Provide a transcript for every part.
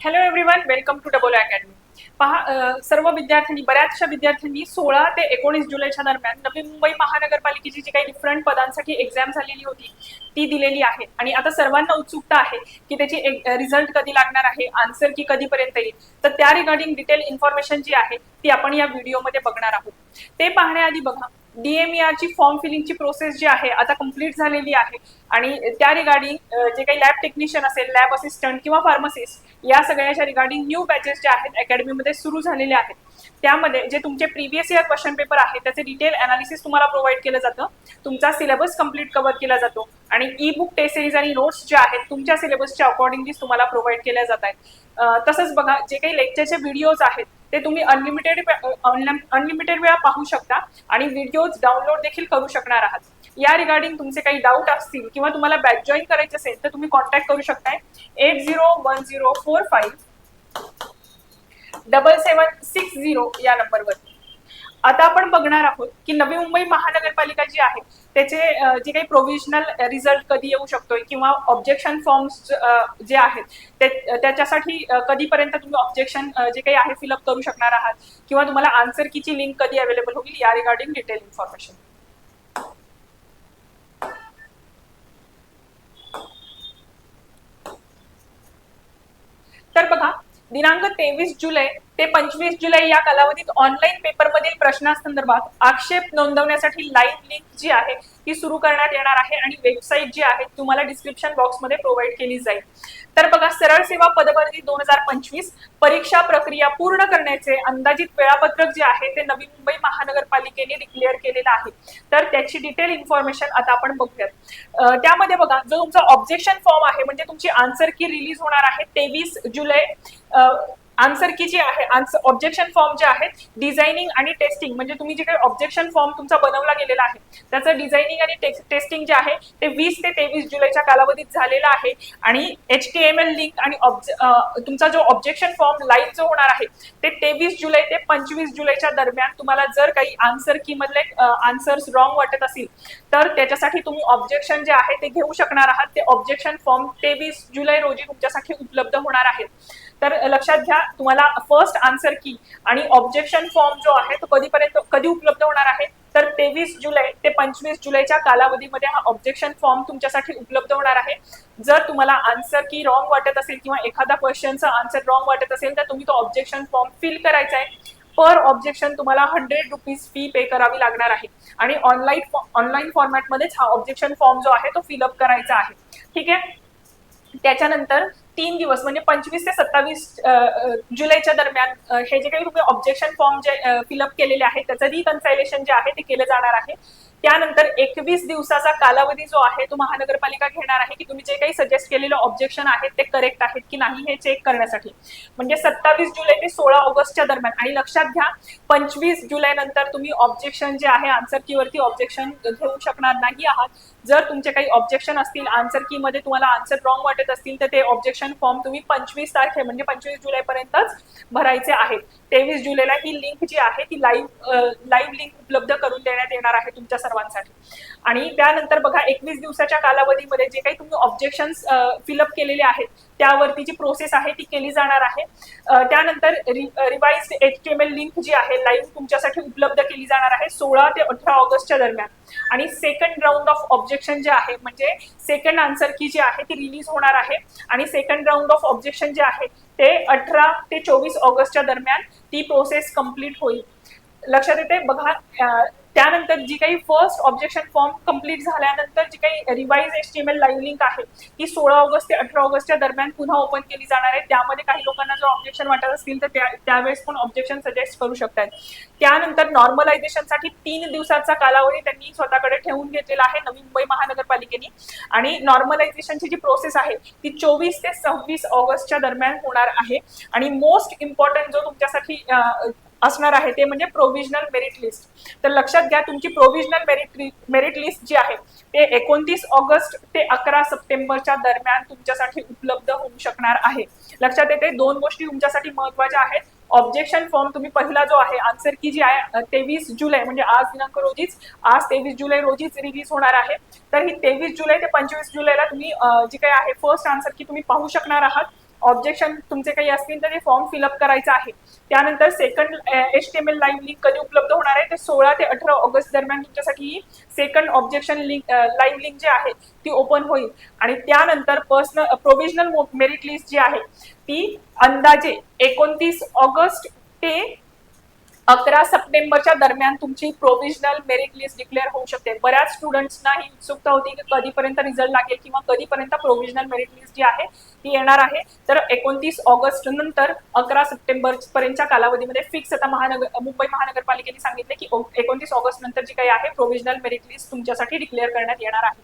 Hello everyone welcome to double academy पहा सर्व विद्यार्थ्यांनी बऱ्याचशा विद्यार्थ्यांनी सोळा ते एकोणीस जुलैच्या दरम्यान नवी मुंबई महानगरपालिकेची जी काही डिफरंट पदांसाठी एक्झाम झालेली होती ती दिलेली आहे. आणि आता सर्वांना उत्सुकता आहे की त्याची रिझल्ट कधी लागणार आहे आन्सर की कधीपर्यंत येईल. तर त्या रिगार्डिंग डिटेल इन्फॉर्मेशन जी आहे ती आपण या व्हिडिओमध्ये बघणार आहोत. ते पाहण्याआधी बघा डीएमईआरची ची फॉर्म फिलिंगची प्रोसेस जी आहे आता कंप्लीट झालेली आहे. आणि त्या रिगार्डिंग जे काही लॅब टेक्निशियन असेल लॅब असिस्टंट किंवा फार्मसिस्ट या सगळ्याच्या रिगार्डिंग न्यू बॅचेस जे आहेत अकॅडमीमध्ये सुरू झालेले आहेत. त्यामध्ये जे तुमचे प्रिव्हियस इयर क्वेश्चन पेपर आहे त्याचे डिटेल अनालिसिस तुम्हाला प्रोव्हाइड केलं जातं. तुमचा सिलेबस कंप्लीट कव्हर केला जातो. आणि ई बुक टेस्ट सिरीज आणि नोट्स जे आहेत तुमच्या सिलेबसच्या अकॉर्डिंगली तुम्हाला प्रोव्हाइड केल्या जात आहेत. तसंच बघा जे काही लेक्चरचे व्हिडिओज आहेत ते तुम्ही अनलिमिटेड अनलिमिटेड वेळा पाहू शकता आणि व्हिडिओज डाउनलोड देखील करू शकणार आहात. या रिगार्डिंग तुमचे काही डाऊट असतील किंवा तुम्हाला बॅच जॉईन करायचे असेल तर तुम्ही कॉन्टॅक्ट करू शकताय. Eight zero one zero four five double seven six zero या नंबरवर आता आपण बघणार आहोत की नवी मुंबई महानगरपालिका जी आहे त्याचे जे काही प्रोव्हिजनल रिझल्ट कधी येऊ शकतोय किंवा ऑब्जेक्शन फॉर्म्स जे आहेत ते त्याच्यासाठी कधीपर्यंत तुम्ही ऑब्जेक्शन जे काही आहे फिलअप करू शकणार आहात? किंवा तुम्हाला आन्सर कीची लिंक कधी अवेलेबल होईल या रिगार्डिंग डिटेल इन्फॉर्मेशन तर बघा दिनांक तेवीस जुलै ते पंचवीस जुलै या कालावधीत ऑनलाईन पेपरमधील प्रश्नासंदर्भात आक्षेप नोंदवण्यासाठी लाईव्ह लिंक जी आहे ती सुरू करण्यात येणार आहे आणि वेबसाईट जी आहे तुम्हाला डिस्क्रिप्शन बॉक्समध्ये प्रोव्हाइड केली जाईल. तर बघा सरळ सेवा पदभरती दोन हजार पंचवीस परीक्षा प्रक्रिया पूर्ण करण्याचे अंदाजित वेळापत्रक जे आहे ते नवी मुंबई महानगरपालिकेने डिक्लेअर केलेलं आहे. तर त्याची डिटेल इन्फॉर्मेशन आता आपण बघूयात. त्यामध्ये बघा जो तुमचा ऑब्जेक्शन फॉर्म आहे म्हणजे तुमची आन्सर की रिलीज होणार आहे तेवीस जुलै आन्सर की जी आहे आन्सर ऑब्जेक्शन फॉर्म जे आहेत डिझायनिंग आणि टेस्टिंग म्हणजे तुम्ही जे काही ऑब्जेक्शन फॉर्म तुमचा बनवला गेलेला आहे त्याचं डिझायनिंग आणि टेस्टिंग जे आहे ते वीस ते तेवीस जुलैच्या कालावधीत झालेलं आहे. आणि H T M L link आणि तुमचा जो ऑब्जेक्शन फॉर्म लाईव्ह जो होणार आहे ते तेवीस जुलै ते पंचवीस जुलैच्या दरम्यान तुम्हाला जर काही आन्सर की मधले आन्सर्स रॉंग वाटत असतील तर त्याच्यासाठी तुम्ही ऑब्जेक्शन जे आहे ते घेऊ शकणार आहात. ते ऑब्जेक्शन फॉर्म तेवीस जुलै रोजी तुमच्यासाठी उपलब्ध होणार आहेत तर लक्षात घ्या तुम्हाला फर्स्ट आन्सर की आणि ऑब्जेक्शन फॉर्म जो आहे तो कधीपर्यंत कधी उपलब्ध होणार आहे? तर तेवीस जुलै ते पंचवीस जुलैच्या कालावधीमध्ये हा ऑब्जेक्शन फॉर्म तुमच्यासाठी उपलब्ध होणार आहे. जर तुम्हाला आन्सर की रॉंग वाटत असेल किंवा एखादा क्वेश्चनचा आन्सर रॉंग वाटत असेल तर तुम्ही तो ऑब्जेक्शन फॉर्म फिल करायचा आहे. पर ऑब्जेक्शन तुम्हाला हंड्रेड रुपीज फी पे करावी लागणार आहे. आणि ऑनलाईन ऑनलाईन फॉर्मॅटमध्येच हा ऑब्जेक्शन फॉर्म जो आहे तो फिलअप करायचा आहे. ठीक आहे? त्याच्यानंतर तीन दिवस म्हणजे पंचवीस ते सत्तावीस जुलैच्या दरम्यान हे जे काही तुम्ही ऑब्जेक्शन फॉर्म जे फिलअप केलेले आहेत त्याचं रिकन्सायलेशन जे आहे ते केलं जाणार आहे. त्यानंतर एकवीस दिवसाचा कालावधी जो आहे तो महानगरपालिका घेणार आहे की तुम्ही जे काही सजेस्ट केलेलं ऑब्जेक्शन आहेत ते करेक्ट आहेत की नाही हे चेक करण्यासाठी. म्हणजे सत्तावीस जुलै ते सोळा ऑगस्टच्या दरम्यान. आणि लक्षात घ्या पंचवीस जुलै नंतर तुम्ही ऑब्जेक्शन जे आहे आन्सर की वरती ऑब्जेक्शन घेऊ शकणार नाही आहात. जर तुमचे काही ऑब्जेक्शन असतील आन्सर की मध्ये तुम्हाला आन्सर रॉंग वाटत असतील तर ते ऑब्जेक्शन फॉर्म तुम्ही पंचवीस तारखे म्हणजे पंचवीस जुलैपर्यंतच भरायचे आहेत. तेवीस जुलैला ही लिंक जी आहे ती लाईव्ह लाईव्ह लिंक उपलब्ध करून देण्यात येणार आहे तुमच्या सर्वांसाठी. आणि त्यानंतर बघा एकवीस दिवसाच्या कालावधीमध्ये जे काही तुम्ही ऑब्जेक्शन फिलअप केलेले आहेत त्यावरती जी प्रोसेस आहे ती केली जाणार आहे. त्यानंतर revise H T M L link जी आहे लाईव्ह तुमच्यासाठी उपलब्ध केली जाणार आहे सोळा ते अठरा ऑगस्टच्या दरम्यान. आणि सेकंड राऊंड ऑफ ऑब्जेक्शन जे आहे म्हणजे सेकंड आन्सर की जी आहे ती रिलीज होणार आहे. आणि सेकंड राऊंड ऑफ ऑब्जेक्शन जे आहे ते अठरा ते चोवीस ऑगस्टच्या दरम्यान ती प्रोसेस कंप्लीट होईल. लक्षात येते बघा त्यानंतर जी काही फर्स्ट ऑब्जेक्शन फॉर्म कंप्लीट झाल्यानंतर जी काही revise S T M L live link आहे ती सोळा ऑगस्ट ते अठरा ऑगस्टच्या दरम्यान पुन्हा ओपन केली जाणार आहे. त्यामध्ये काही लोकांना जर ऑब्जेक्शन वाटत असतील तर त्या- त्यावेळेस पण ऑब्जेक्शन सजेस्ट करू शकतात. त्यानंतर नॉर्मलायझेशनसाठी तीन दिवसाचा कालावधी त्यांनी स्वतःकडे ठेवून घेतलेला आहे नवी मुंबई महानगरपालिकेने. आणि नॉर्मलायझेशनची जी प्रोसेस आहे ती चोवीस ते सव्वीस ऑगस्टच्या दरम्यान होणार आहे. आणि मोस्ट इम्पॉर्टंट जो तुमच्यासाठी असणार आहे ते म्हणजे प्रोव्हिजनल मेरिट लिस्ट तर लक्षात घ्या तुमची प्रोव्हिजनल मेरिट मेरिट लिस्ट जी आहे ते एकोणतीस ऑगस्ट ते अकरा सप्टेंबरच्या दरम्यान तुमच्यासाठी उपलब्ध होऊ शकणार आहे. लक्षात येते दोन गोष्टी तुमच्यासाठी महत्त्वाच्या आहेत. ऑब्जेक्शन फॉर्म तुम्ही पहिला जो आहे आन्सर की जी आहे तेवीस जुलै म्हणजे आज दिनांक रोजीच आज तेवीस जुलै रोजीच रिलीज होणार आहे. तर ही तेवीस जुलै ते पंचवीस जुलैला तुम्ही जी काही आहे फर्स्ट आन्सर की तुम्ही पाहू शकणार आहात. ऑब्जेक्शन तुमचे काही असतील तर ते फॉर्म फिलअप करायचं आहे. त्यानंतर second H T M L live link कधी उपलब्ध होणार आहे? ते सोळा ते अठरा ऑगस्ट दरम्यान तुमच्यासाठी second objection link live link जी आहे ती ओपन होईल. आणि त्यानंतर पर्सनल प्रोव्हिजनल मेरिट लिस्ट जी आहे ती अंदाजे एकोणतीस ऑगस्ट ते अकरा सप्टेंबरच्या दरम्यान तुमची प्रोव्हिजनल मेरिट लिस्ट डिक्लेअर होऊ शकते. बऱ्याच स्टुडंट्सना ही उत्सुकता होती की कधीपर्यंत रिझल्ट लागेल किंवा कधीपर्यंत प्रोव्हिजनल मेरिट लिस्ट जी आहे ती येणार आहे. तर एकोणतीस ऑगस्ट नंतर अकरा सप्टेंबर पर्यंतच्या कालावधीमध्ये फिक्स आता महानगर मुंबई महानगरपालिकेने सांगितले की एकोणतीस ऑगस्ट नंतर जी काही आहे प्रोव्हिजनल मेरिट लिस्ट तुमच्यासाठी डिक्लेअर करण्यात येणार आहे.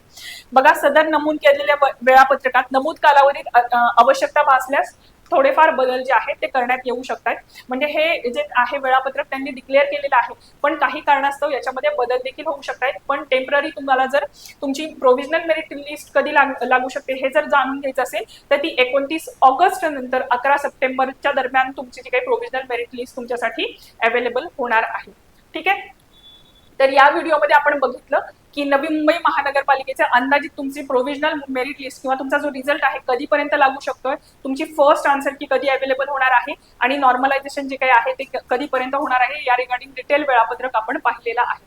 बघा सदर नमूद केलेल्या वेळापत्रकात नमूद कालावधीत आवश्यकता भासल्यास थोडेफार बदल जे आहेत ते करण्यात येऊ शकतात. म्हणजे हे जे आहे वेळापत्रक त्यांनी डिक्लेअर केलेलं आहे. पण काही कारणास्तव याच्यामध्ये बदल देखील होऊ शकतात. पण टेंपररी तुम्हाला जर तुमची प्रोव्हिजनल मेरिट लिस्ट कधी लागू शकते हे जर जाणून घ्यायचं असेल तर ती एकोणतीस ऑगस्ट नंतर अकरा सप्टेंबरच्या दरम्यान तुमची जी काही प्रोव्हिजनल मेरिट लिस्ट तुमच्यासाठी अवेलेबल होणार आहे. ठीक आहे? तर या व्हिडिओमध्ये आपण बघितलं की नवी मुंबई महानगरपालिकेचे अंदाजित तुमची प्रोव्हिजनल मेरिट लिस्ट किंवा तुमचा जो रिझल्ट आहे कधीपर्यंत लागू शकतोय? तुमची फर्स्ट आन्सर की कधी अवेलेबल होणार आहे? आणि नॉर्मलायझेशन जे काही आहे ते कधीपर्यंत होणार आहे? या रिगार्डिंग डिटेल वेळापत्रक आपण पाहिलेलं आहे.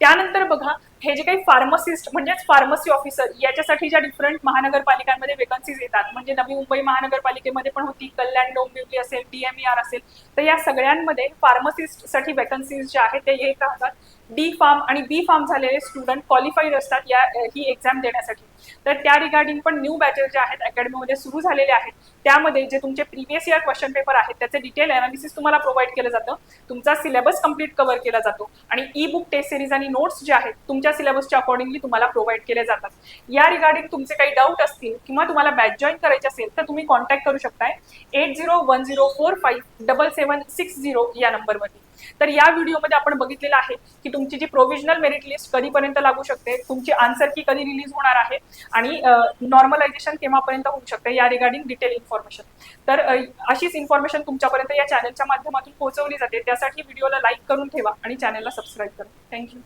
त्यानंतर बघा हे जे काही फार्मसिस्ट म्हणजेच फार्मसी ऑफिसर याच्यासाठी ज्या डिफरंट महानगरपालिकांमध्ये वेकन्सीज येतात म्हणजे नवी मुंबई महानगरपालिकेमध्ये पण होती कल्याण डोंबिवली असेल डीएमईआर असेल तर या सगळ्यांमध्ये फार्मसिस्टसाठी वेकन्सीज ज्या आहेत ते येत राहतात. डी फार्म आणि बी फार्म झालेले स्टुडंट क्वालिफाईड असतात या ही एक्झाम देण्यासाठी. तर त्या रिगार्डिंग पण न्यू बॅचेस ज्या आहेत अकॅडमीमध्ये सुरू झालेले आहेत त्यामध्ये जे तुमचे प्रिव्हियस इयर क्वेश्चन पेपर आहेत त्याचे डिटेल अनालिसिस तुम्हाला प्रोव्हाइड केलं जातं. तुमचा सिलेबस कंप्लीट कव्हर केला जातो. आणि ई बुक टेस्ट सिरीज आणि नोट्स जे आहेत तुमच्या सिलेबसच्या अकॉर्डिंगली तुम्हाला प्रोव्हाइड केले जातात. या रिगार्डिंग तुमचे काही डाऊट असतील किंवा तुम्हाला बॅच जॉईन करायचे असेल तर तुम्ही कॉन्टॅक्ट करू शकताय. Eight zero one zero four five double seven six zero या नंबरवरती तर या व्हिडिओमध्ये आपण बघितलेलं आहे की तुमची जी प्रोव्हिजनल मेरिट लिस्ट कधीपर्यंत लागू शकते तुमची आन्सर की कधी रिलीज होणार आहे आणि नॉर्मलायझेशन केव्हापर्यंत होऊ शकते या रिगार्डिंग डिटेल इन्फॉर्मेशन तर अशीच इन्फॉर्मेशन तुमच्यापर्यंत या चॅनलच्या माध्यमातून पोहोचवली जाते. त्यासाठी व्हिडिओला लाईक करून ठेवा आणि चॅनलला सबस्क्राईब करा. थँक्यू